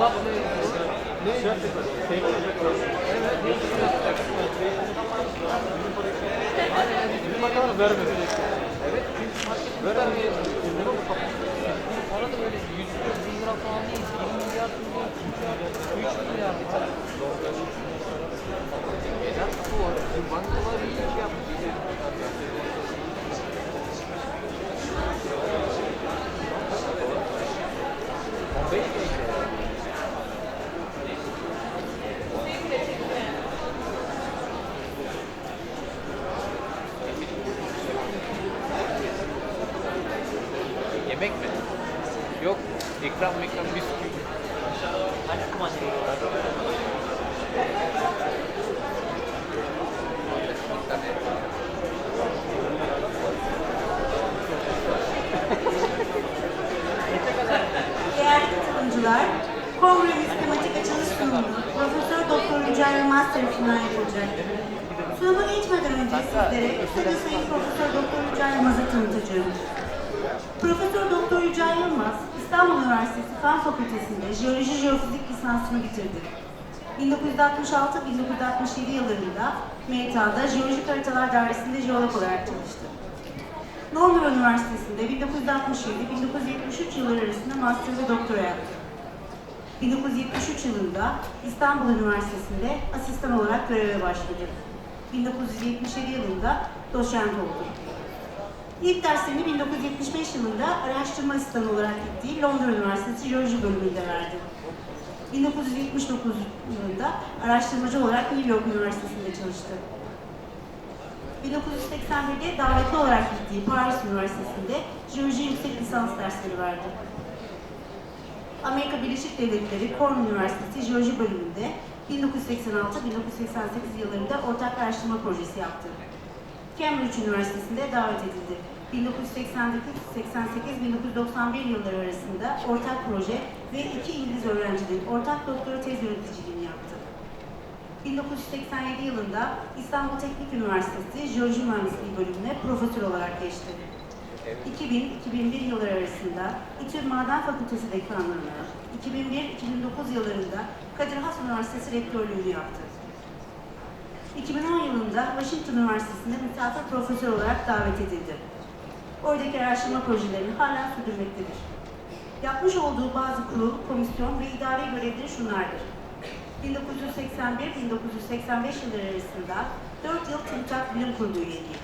Sulap ne? Ne? Bizim bakalım vermedi. Evet, kapatıyor? Para da böyle 100 lira, 1000 lira falan değil, 20 milyar, 3 milyar. Neden bu? Bizim bankalar iyi iş yapmış. Katılımcılar, kongremiz tematik açılış sunumu Profesör Doktor Yücel Yılmaz tarafından yapılacak. Sunuma geçmeden önce sizlere kısaca Sayın Profesör Doktor Yücel Yılmaz'ı tanıtacağım. Profesör Doktor Yücel Yılmaz, İstanbul Üniversitesi Fen Fakültesi'nde Jeoloji Jeofizik lisansını bitirdi. 1966-1967 yıllarında MTA'da Jeolojik Haritalar Dairesi'nde jeolog olarak çalıştı. Londra Üniversitesi'nde 1967-1973 yılları arasında master ve doktora yaptı. 1973 yılında İstanbul Üniversitesi'nde asistan olarak göreve başladı. 1977 yılında doçent oldu. İlk derslerini 1975 yılında araştırma asistanı olarak gittiği Londra Üniversitesi Jeoloji bölümünde verdi. 1979 yılında araştırmacı olarak New York Üniversitesi'nde çalıştı. 1981'de davetli olarak gittiği Paris Üniversitesi'nde jeoloji yüksek lisans dersleri verdi. Amerika Birleşik Devletleri Cornell Üniversitesi Jeoloji bölümünde 1986-1988 yıllarında ortak araştırma projesi yaptı. Cambridge Üniversitesi'nde davet edildi. 1988-1991 yılları arasında ortak proje ve iki İngiliz öğrencinin ortak doktora tez yöneticiliğini yaptı. 1987 yılında İstanbul Teknik Üniversitesi Jeoloji Mühendisliği bölümüne profesör olarak geçti. 2000-2001 yılları arasında İTÜ Maden Fakültesi dekanlığını, 2001-2009 yıllarında Kadir Has Üniversitesi rektörlüğünü yaptı. 2010 yılında Washington Üniversitesi'nde misafir profesör olarak davet edildi. Oradaki araştırma projelerini hala sürdürmektedir. Yapmış olduğu bazı kurul, komisyon ve idari görevleri şunlardır. 1981-1985 yılları arasında 4 yıl TÜBİTAK Bilim Kurulu üyeliği.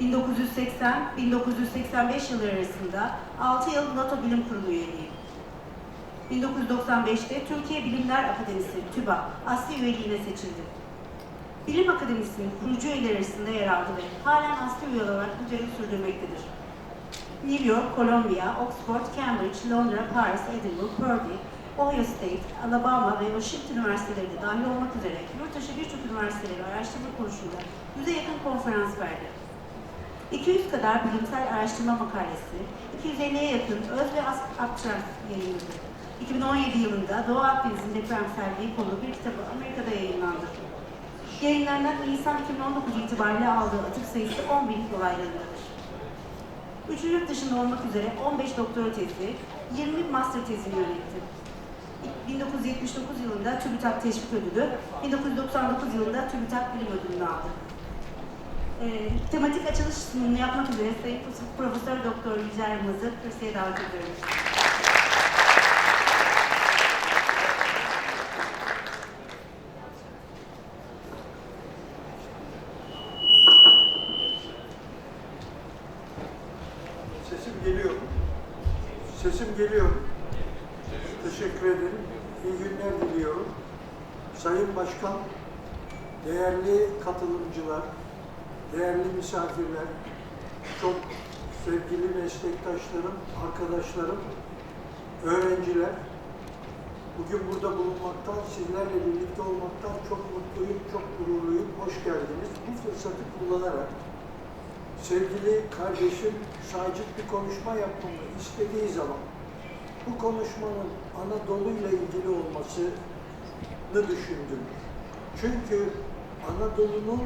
1980-1985 yılları arasında 6 yıl NATO Bilim Kurulu üyeliği. 1995'te Türkiye Bilimler Akademisi TÜBA asli üyeliğine seçildi. Bilim Akademisi'nin kurucu üyeleri arasında yer aldı ve halen asli üye olarak görevi sürdürmektedir. New York, Columbia, Oxford, Cambridge, Londra, Paris, Edinburgh, Purdue, Ohio State, Alabama ve Washington üniversiteleri de dahil olmak üzere yurt dışı birçok üniversiteleri araştırma konusunda yüze yakın konferans verdi. 200 kadar bilimsel araştırma makalesi, 250'ye yakın öz ve abstrakt yayınladı. 2017 yılında Doğu Akdeniz'in depremselliği konulu bir kitabı Amerika'da yayınlandı. Yayınlarından Nisan 2019 itibariyle aldığı atık sayısı 10 bin dolaylarındadır. Yurt dışında olmak üzere 15 doktora tezi, 20 master tezini yönetti. 1979 yılında TÜBİTAK Teşvik Ödülü, 1999 yılında TÜBİTAK Bilim Ödülünü aldı. Ee, tematik açılış sunumunu yapmak üzere Sayın Profesör Doktor Yücel Yılmaz'ı kürsüye davet ediyorum. Sesim geliyor? Sesim geliyor misafirler, çok sevgili meslektaşlarım, arkadaşlarım, öğrenciler, bugün burada bulunmaktan, sizlerle birlikte olmaktan çok mutluyum, çok gururluyum. Hoş geldiniz. Bu fırsatı kullanarak sevgili kardeşim Sacit bir konuşma yapmamı istediği zaman bu konuşmanın Anadolu'yla ilgili olmasını düşündüm. Çünkü Anadolu'nun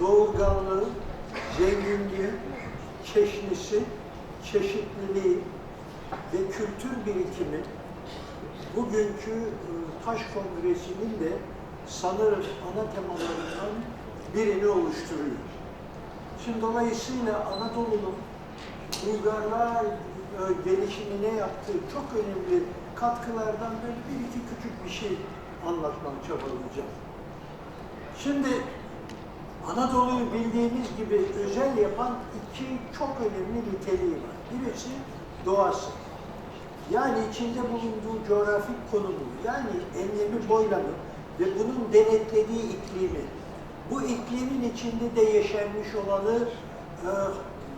doğurganlığı, zenginliği, çeşnisi, çeşitliliği ve kültür birikimi bugünkü e, Taş Kongresi'nin de sanırım ana temalarından birini oluşturuyor. Şimdi dolayısıyla Anadolu'nun Bulgarlar e, gelişimine yaptığı çok önemli katkılardan böyle bir iki küçük bir şey anlatmaya çabalayacağım. Şimdi Anadolu'yu bildiğimiz gibi özel yapan iki çok önemli niteliği var. Birisi doğası. Yani içinde bulunduğu coğrafik konumu, yani enlemi boylamı ve bunun denetlediği iklimi. Bu iklimin içinde de yeşermiş olanı e,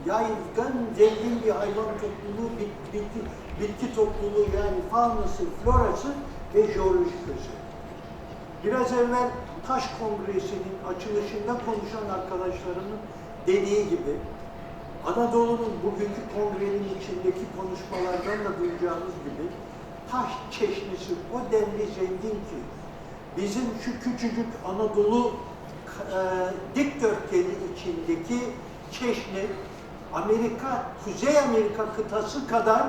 yaygın, zengin bir hayvan topluluğu, bit- bitki, bitki topluluğu yani faunası, florası ve jeolojik özelliği. Biraz evvel Taş Kongresi'nin açılışında konuşan arkadaşlarımın dediği gibi Anadolu'nun bugünkü kongrenin içindeki konuşmalardan da duyacağınız gibi taş çeşnisi o denli zengin ki bizim şu küçücük Anadolu e, dikdörtgeni içindeki çeşni Amerika, Kuzey Amerika kıtası kadar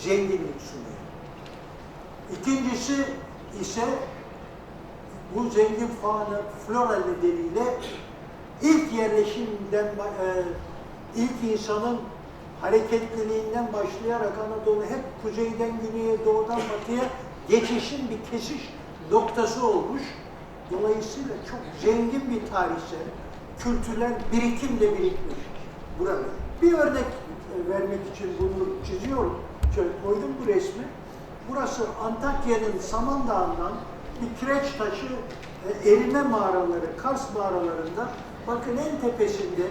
zenginlik sunuyor. İkincisi ise bu zengin fauna, flora nedeniyle ilk yerleşimden, e, ilk insanın hareketliliğinden başlayarak Anadolu hep kuzeyden güneye, doğudan batıya geçişin bir kesiş noktası olmuş. Dolayısıyla çok zengin bir tarihsel, kültürel birikimle birikmiş burada. Bir örnek e, vermek için bunu çiziyorum. Şöyle koydum bu resmi. Burası Antakya'nın Samandağ'ından bir kireç taşı e, erime mağaraları, Kars mağaralarında bakın en tepesinde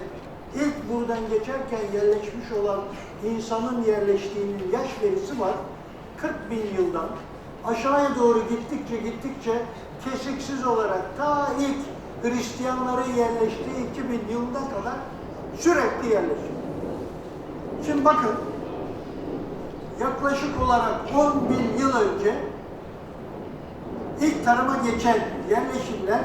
ilk buradan geçerken yerleşmiş olan insanın yerleştiğinin yaş verisi var. 40 bin yıldan aşağıya doğru gittikçe gittikçe kesiksiz olarak ta ilk Hristiyanların yerleştiği 2000 yılına kadar sürekli yerleşiyor. Şimdi bakın yaklaşık olarak 10 bin yıl önce ilk tarıma geçen yerleşimler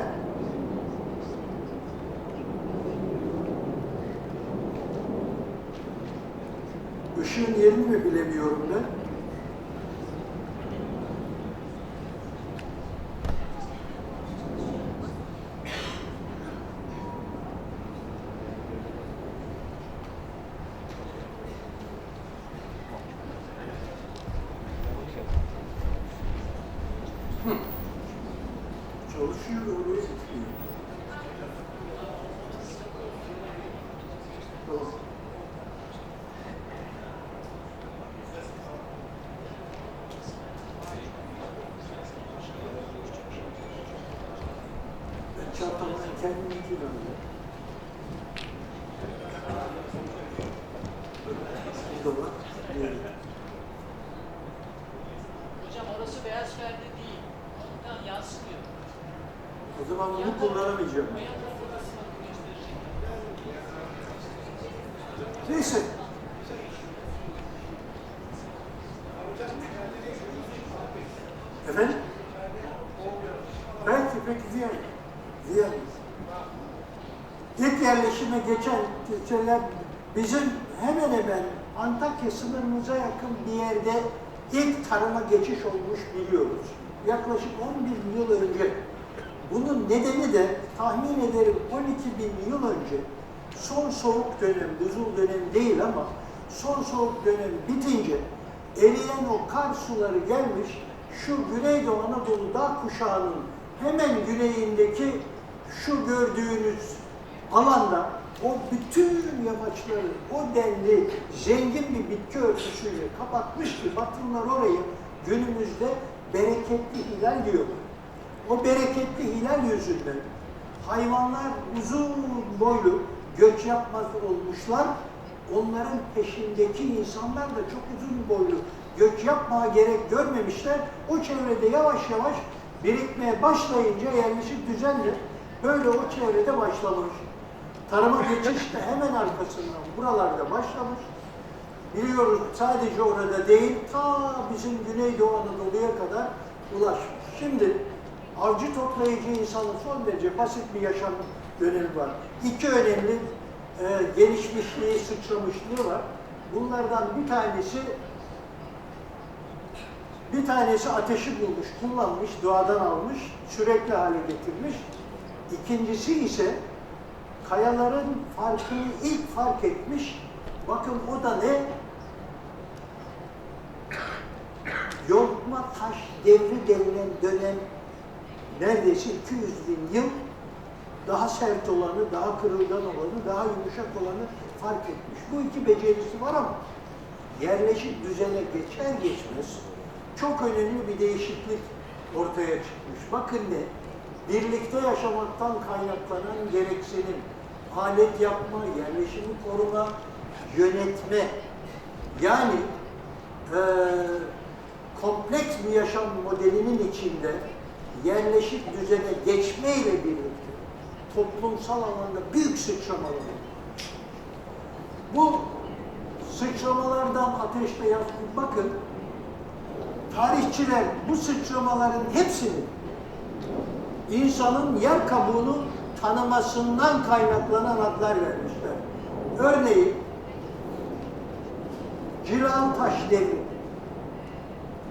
ışığın yerini mi bilemiyorum ben. Hocam orası beyaz perde değil. Ondan yansımıyor. O zaman bunu kullanamayacağım. O yan tarafı orasını gösterecek. Neyse. Şeyler bizim hemen hemen Antakya sınırımıza yakın bir yerde ilk tarıma geçiş olmuş biliyoruz. Yaklaşık 11 yıl önce. Bunun nedeni de tahmin ederim 12 bin yıl önce son soğuk dönem, buzul dönem değil ama son soğuk dönem bitince eriyen o kar suları gelmiş şu Güneydoğu Anadolu dağ kuşağının hemen güneyindeki şu gördüğünüz alanda o bütün yamaçları o denli zengin bir bitki örtüsüyle kapatmış ki Batılılar orayı günümüzde bereketli hilal diyorlar. O bereketli hilal yüzünden hayvanlar uzun boylu göç yapmaz olmuşlar. Onların peşindeki insanlar da çok uzun boylu göç yapmaya gerek görmemişler. O çevrede yavaş yavaş birikmeye başlayınca yerleşik düzenle böyle o çevrede başlamış. Tarıma geçiş de hemen arkasından buralarda başlamış. biliyoruz sadece orada değil, ta bizim Güneydoğu Anadolu'ya kadar ulaşmış. Şimdi avcı toplayıcı insanın son derece basit bir yaşam dönemi var. İki önemli e, gelişmişliği, sıçramışlığı var. Bunlardan bir tanesi bir tanesi ateşi bulmuş, kullanmış, doğadan almış, sürekli hale getirmiş. İkincisi ise kayaların farkını ilk fark etmiş. Bakın o da ne? Yontma taş devri denilen dönem neredeyse 200 bin yıl daha sert olanı, daha kırılgan olanı, daha yumuşak olanı fark etmiş. Bu iki becerisi var ama yerleşik düzene geçer geçmez çok önemli bir değişiklik ortaya çıkmış. Bakın ne? Birlikte yaşamaktan kaynaklanan gereksinim, alet yapma, yerleşimi koruma, yönetme. Yani eee, kompleks bir yaşam modelinin içinde yerleşik düzene geçmeyle birlikte toplumsal alanda büyük sıçramalar oldu. Bu sıçramalardan ateşte yazdık. Bakın tarihçiler bu sıçramaların hepsini insanın yer kabuğunu tanımasından kaynaklanan adlar vermişler. Örneğin Cilalı Taş Devri.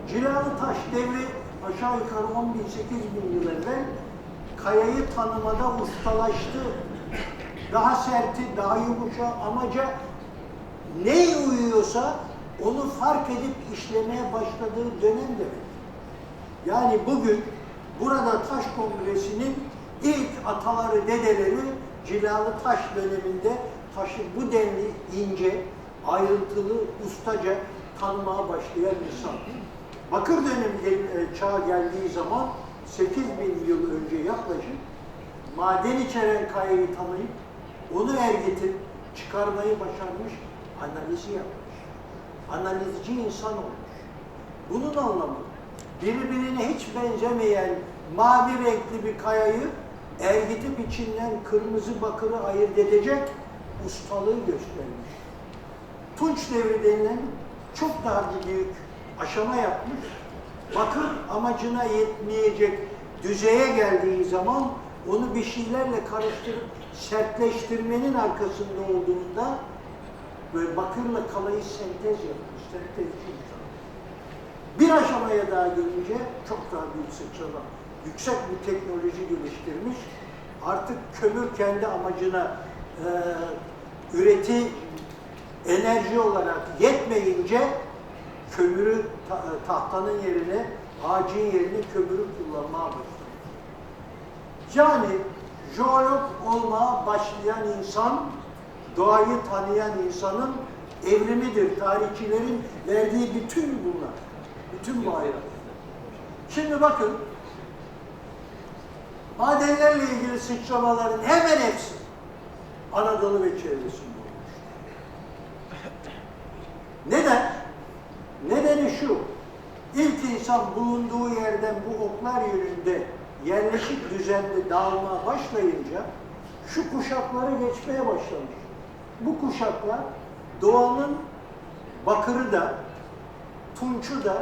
Cilalı Taş Devri aşağı yukarı 10 bin 8 bin yıl evvel kayayı tanımada ustalaştı. Daha serti, daha yumuşak amaca ne uyuyorsa onu fark edip işlemeye başladığı dönem demek. Yani bugün burada taş kongresinin ilk ataları, dedeleri cilalı taş döneminde taşı bu denli ince, ayrıntılı, ustaca tanımaya başlayan insan. Bakır dönemi e, çağı geldiği zaman 8 bin yıl önce yaklaşık maden içeren kayayı tanıyıp onu ergitip çıkarmayı başarmış, analizi yapmış analizci insan olmuş. Bunun anlamı birbirine hiç benzemeyen mavi renkli bir kayayı ergitip içinden kırmızı bakırı ayırt edecek ustalığı göstermiş. Tunç devri denilen çok daha büyük aşama yapmış. Bakır amacına yetmeyecek düzeye geldiği zaman onu bir şeylerle karıştırıp sertleştirmenin arkasında olduğunda böyle bakırla kalayı sentez yapmış, sentezci. Bir aşamaya daha gelince çok daha büyük sıçrama. Yüksek bir teknoloji geliştirmiş. Artık kömür kendi amacına e, üreti enerji olarak yetmeyince kömürü ta- tahtanın yerine, ağacın yerine kömürü kullanmaya başlamış. Yani jeolog olmaya başlayan insan, doğayı tanıyan insanın evrimidir. Tarihçilerin verdiği bütün bunlar. Bütün bu ayrıntılar. Şimdi bakın, madenlerle ilgili sıçramaların hemen hepsi Anadolu ve çevresinde olmuş. Neden? Nedeni şu, ilk insan bulunduğu yerden bu oklar yönünde yerleşik düzenli dağılmaya başlayınca şu kuşakları geçmeye başlamış. Bu kuşaklar doğanın bakırı da, tunçu da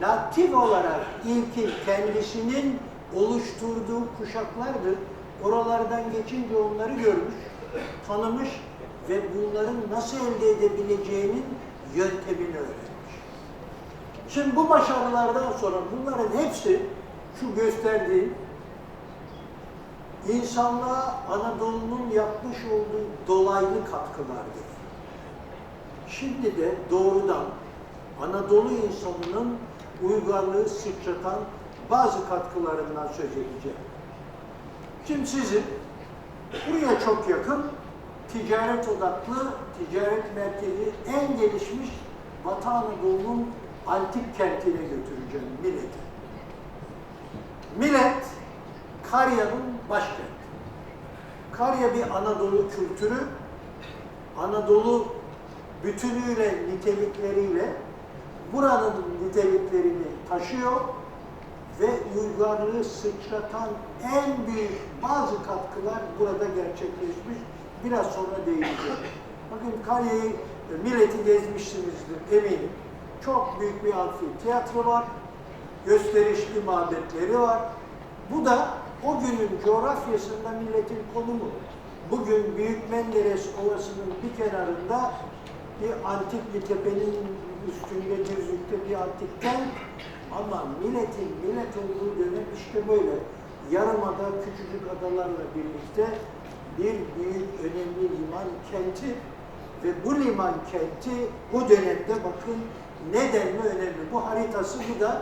natif olarak ilkin kendisinin oluşturduğu kuşaklardır. Oralardan geçince onları görmüş, tanımış ve bunların nasıl elde edebileceğinin yöntemini öğrenmiş. Şimdi bu başarılardan sonra bunların hepsi şu gösterdiğim insanlığa Anadolu'nun yapmış olduğu dolaylı katkılardır. Şimdi de doğrudan Anadolu insanının uygarlığı sıçratan bazı katkılarından söz edeceğim. Şimdi sizin buraya çok yakın ticaret odaklı, ticaret merkezi en gelişmiş Batı Anadolu'nun antik kentine götüreceğim Milet'e. Millet, Karya'nın başkenti. Karya bir Anadolu kültürü, Anadolu bütünüyle, nitelikleriyle buranın niteliklerini taşıyor ve uygarlığı sıçratan en büyük bazı katkılar burada gerçekleşmiş. Biraz sonra değineceğim. Bakın Karya'yı E, Milleti gezmişsinizdir eminim. Çok büyük bir amfiteyatro var. Gösterişli mabetleri var. Bu da o günün coğrafyasında milletin konumu. Bugün Büyük Menderes Ovası'nın bir kenarında bir antik bir tepenin üstünde düzlükte bir antik kent ama milletin millet olduğu dönem işte böyle yarımada küçücük adalarla birlikte bir büyük önemli liman kenti ve bu liman kenti bu dönemde bakın ne denli önemli. Bu haritası bu da